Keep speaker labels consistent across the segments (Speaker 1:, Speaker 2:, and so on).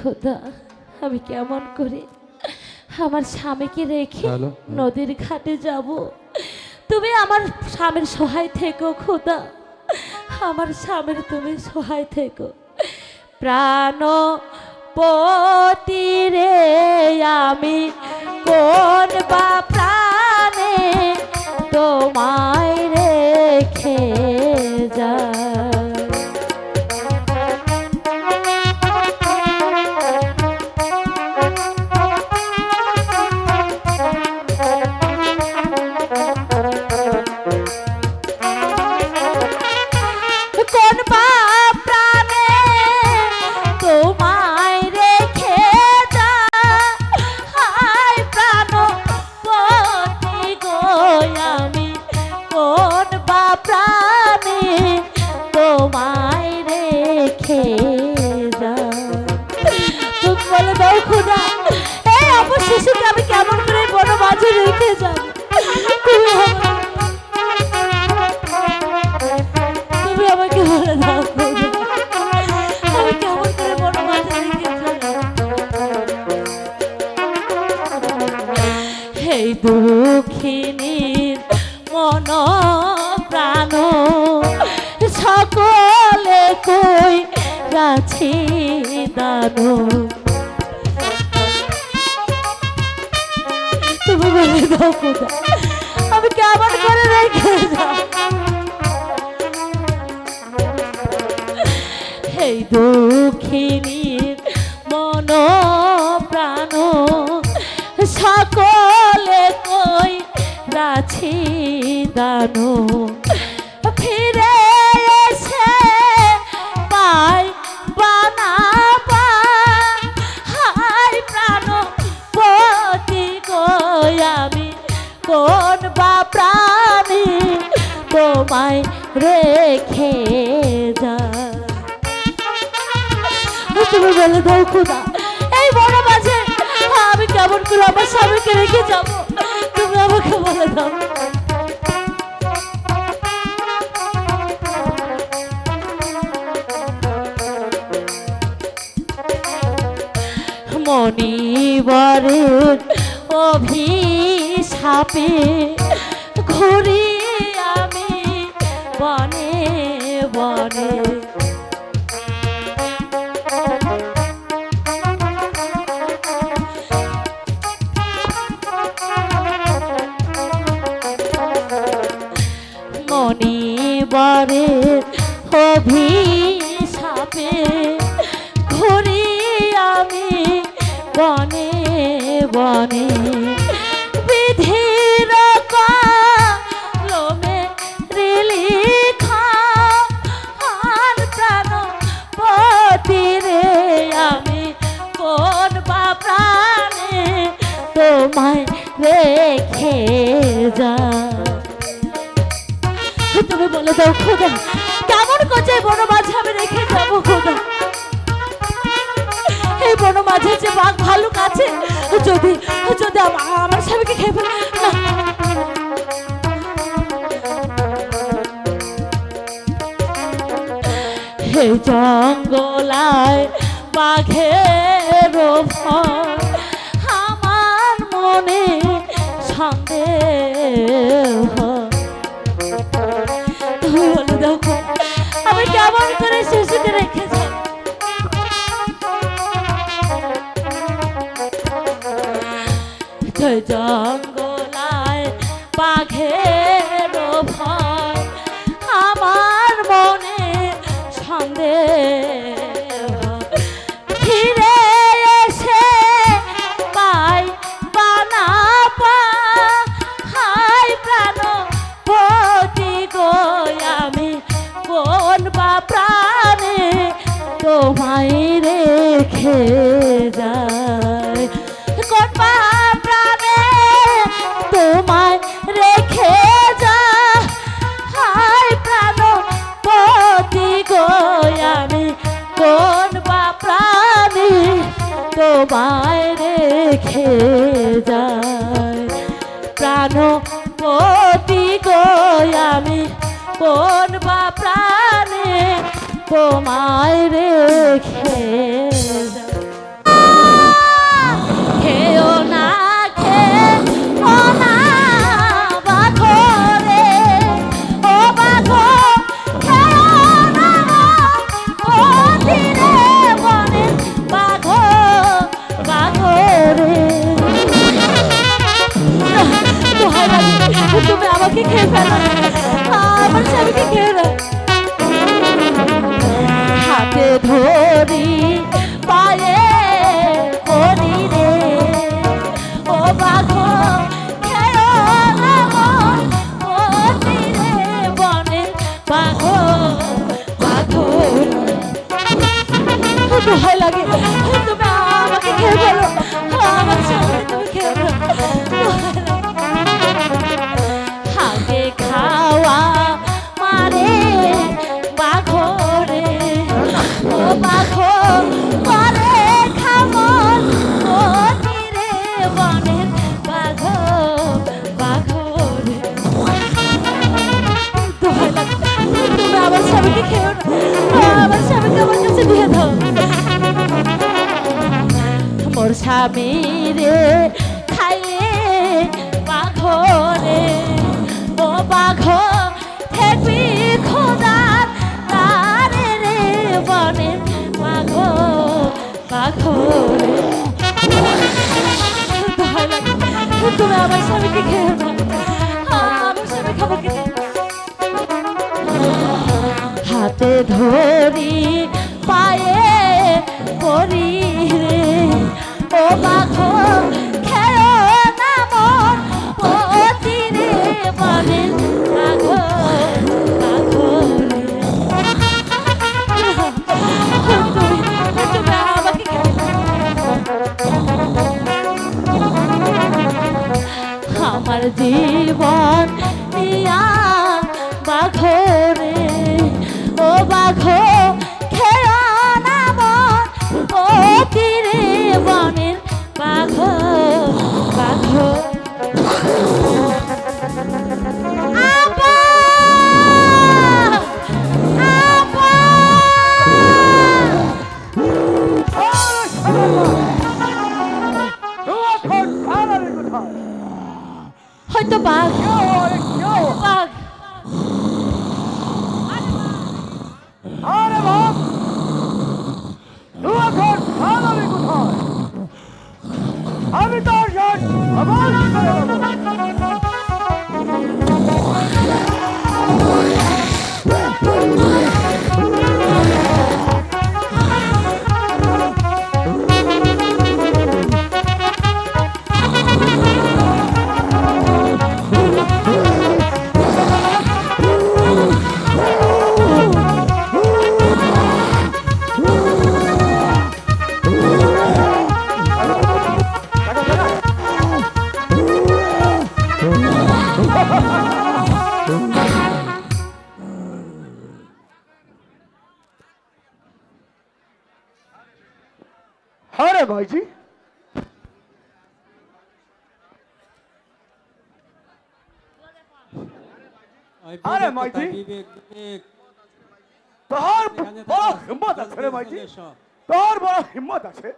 Speaker 1: খোদা আমি কেমন করে আমার স্বামীকে রেখে নদীর ঘাটে যাব? তুমি আমার স্বামীর সহায় থেকো খোদা। আমার স্বামীর তুমি সহায় থেকো। প্রাণ পতিরে আমি কোন বা প্রাণে তোমায় মন প্রাণ। সকলে কই গাছি দানো। আমি কেমন করে রেখে হেই দুঃখিনীর মন প্রাণ। সকলে রাছি দানো ফিরে এসে পাই বানাবা। হাই প্রাণ, পতি গই আমি, কোন বা প্রাণী তোমায় রেখে যা তুমি বলে দাও খুদা, এই বড় মাঝে আমি কেমন করে আমার স্বামীকে রেখে যাব? বলে দাও মনিবরের অভিশাপে অভিশাপে ঘুরি আমি বনে বনে। বিধির কলমে রিলিখা আর প্রাণ পতিরে আমি কোন বা তোমায় রেখে যা তুমি বলে দাও, খোদা। করছে বড় মাঝে আমি রেখে যাব খোদা। এই বড় মাঝে যে বাঘ ভালুক আছে, যদি যদি আম- আমার স্বামীকে খেয়ে ফেলে না। জঙ্গলায় বাঘের ভয় জঙ্গলায় বাঘের ভয় আমার মনে ফিরে এসে পাই জানো পতি গয়ামি কোন বা প্রাণে তোমায় রে ধরি স্বামী রে খাইয়ে পাঘরে ও পাঘ হেপি খোদার তারে রে বনে। পাঘ তুমি আমার স্বামীকে খেয়ে হাতে ধরি পায়ে
Speaker 2: 计划。है भाई जी। আরে মাইজি তোর বড় হিম্মত আছে রে
Speaker 3: মাইজি
Speaker 2: তোর বড় হিম্মত আছে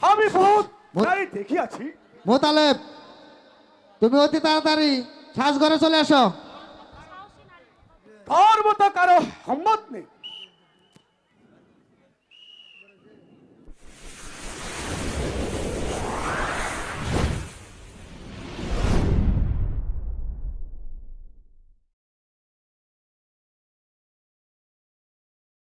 Speaker 2: আমি বহুত নারী দেখিয়াছি
Speaker 4: মোতালেব তুমি অতি তাড়াতাড়ি সাজঘরে চলে আসো
Speaker 2: তোর মতো কারও হিম্মত নেই